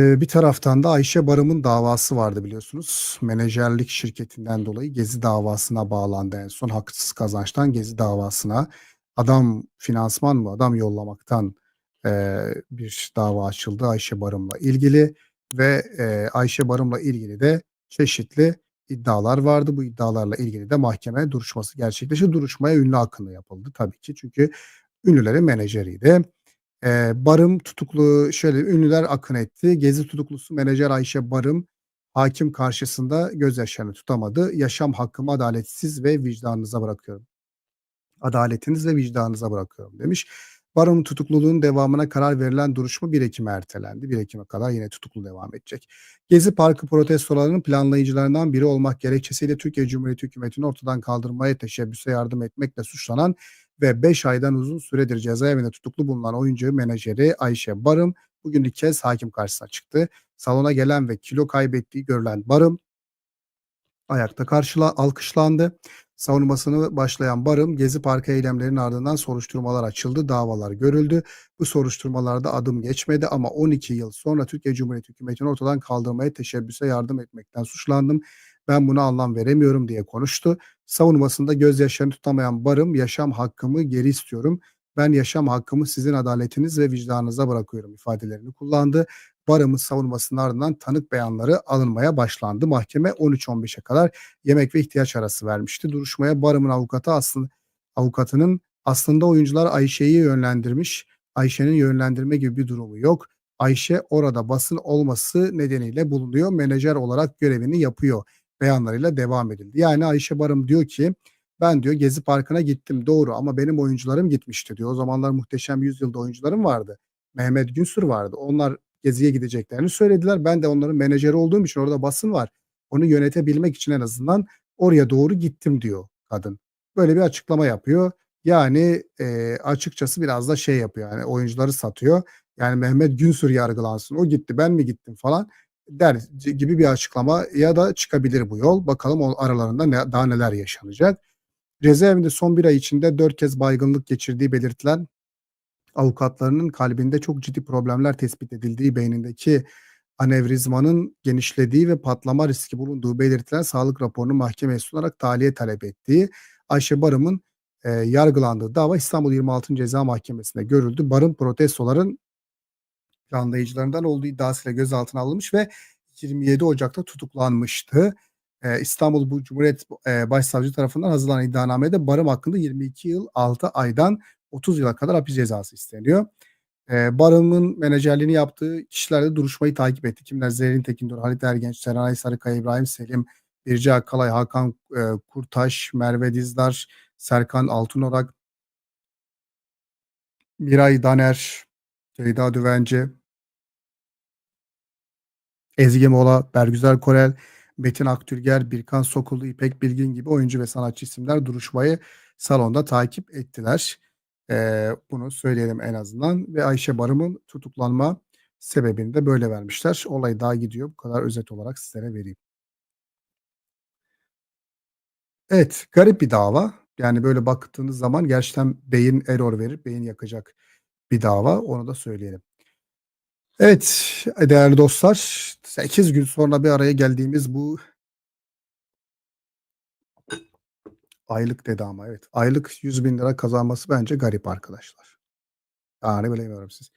Eee, bir taraftan da Ayşe Barım'ın davası vardı biliyorsunuz. Menajerlik şirketinden dolayı Gezi davasına bağlandı en son. Haksız kazançtan Gezi davasına. Adam finansman mı, adam yollamaktan eee, bir dava açıldı Ayşe Barım'la ilgili ve eee, Ayşe Barım'la ilgili de çeşitli iddialar vardı. Bu iddialarla ilgili de mahkeme duruşması gerçekleşti. Duruşmaya ünlü hakkında yapıldı tabii ki. Çünkü ünlülerin menajeriydi. Eee, Barım tutuklu şöyle ünlüler akın etti. Gezi tutuklusu menajer Ayşe Barım hakim karşısında gözyaşlarını tutamadı. Yaşam hakkımı adaletsiz ve vicdanınıza bırakıyorum. Adaletiniz ve vicdanınıza bırakıyorum demiş. Barım'ın tutukluluğunun devamına karar verilen duruşma 1 Ekim'e ertelendi. 1 Ekim'e kadar yine tutuklu devam edecek. Gezi Parkı protestolarının planlayıcılarından biri olmak gerekçesiyle Türkiye Cumhuriyeti hükümetini ortadan kaldırmaya teşebbüse yardım etmekle suçlanan ve 5 aydan uzun süredir cezaevinde tutuklu bulunan oyuncu menajeri Ayşe Barım bugün ilk kez hakim karşısına çıktı. Salona gelen ve kilo kaybettiği görülen Barım ayakta karşıla alkışlandı. Savunmasını başlayan Barım, Gezi Parkı eylemlerinin ardından soruşturmalar açıldı, davalar görüldü. Bu soruşturmalarda adım geçmedi ama 12 yıl sonra Türkiye Cumhuriyeti hükümetini ortadan kaldırmaya teşebbüse yardım etmekten suçlandım. Ben buna anlam veremiyorum diye konuştu. Savunmasında gözyaşlarını tutamayan Barım, yaşam hakkımı geri istiyorum. Ben yaşam hakkımı sizin adaletiniz ve vicdanınıza bırakıyorum ifadelerini kullandı. Barım'ın savunmasının ardından tanık beyanları alınmaya başlandı. Mahkeme 13-15'e kadar yemek ve ihtiyaç arası vermişti. Duruşmaya Barım'ın avukatı aslında avukatının aslında oyuncular Ayşe'yi yönlendirmiş. Ayşe'nin yönlendirme gibi bir durumu yok. Ayşe orada basın olması nedeniyle bulunuyor. Menajer olarak görevini yapıyor beyanlarıyla devam edildi. Yani Ayşe Barım diyor ki ben diyor Gezi Parkı'na gittim doğru ama benim oyuncularım gitmişti diyor. O zamanlar Muhteşem Yüzyılda oyuncularım vardı. Mehmet Günsür vardı. Onlar Gezi'ye gideceklerini söylediler. Ben de onların menajeri olduğum için orada basın var. Onu yönetebilmek için en azından oraya doğru gittim diyor kadın. Böyle bir açıklama yapıyor. Yani e, açıkçası biraz da şey yapıyor. Yani oyuncuları satıyor. Yani Mehmet Günsür yargılansın. O gitti ben mi gittim falan der gibi bir açıklama ya da çıkabilir bu yol. Bakalım o aralarında ne, daha neler yaşanacak. Cezaevinde son bir ay içinde dört kez baygınlık geçirdiği belirtilen avukatlarının kalbinde çok ciddi problemler tespit edildiği, beynindeki anevrizmanın genişlediği ve patlama riski bulunduğu belirtilen sağlık raporunu mahkemeye sunarak tahliye talep ettiği Ayşe Barım'ın e, yargılandığı dava İstanbul 26. Ceza Mahkemesi'nde görüldü. Barım protestoların planlayıcılarından olduğu iddiasıyla gözaltına alınmış ve 27 Ocak'ta tutuklanmıştı. Ee, İstanbul bu Cumhuriyet e, Başsavcı tarafından hazırlanan iddianamede Barım hakkında 22 yıl 6 aydan 30 yıla kadar hapis cezası isteniyor. Ee, Barım'ın menajerliğini yaptığı kişiler de duruşmayı takip etti. Kimler? Zerrin Tekindur, Halit Ergenç, Serenay Sarıkaya, İbrahim Selim, Birce Akkalay, Hakan e, Kurtaş, Merve Dizdar, Serkan Altınorak, Miray Daner, Ceyda Düvenci, Ezgi Mola, Bergüzar Korel, Metin Aktürger, Birkan Sokullu, İpek Bilgin gibi oyuncu ve sanatçı isimler duruşmayı salonda takip ettiler. Bunu söyleyelim en azından ve Ayşe Barım'ın tutuklanma sebebini de böyle vermişler. Olay daha gidiyor. Bu kadar özet olarak sizlere vereyim. Evet, garip bir dava. Yani böyle baktığınız zaman gerçekten beyin error verir, beyin yakacak bir dava. Onu da söyleyelim. Evet, değerli dostlar, 8 gün sonra bir araya geldiğimiz bu aylık dedi ama evet. Aylık 100 bin lira kazanması bence garip arkadaşlar. Yani bilemiyorum siz.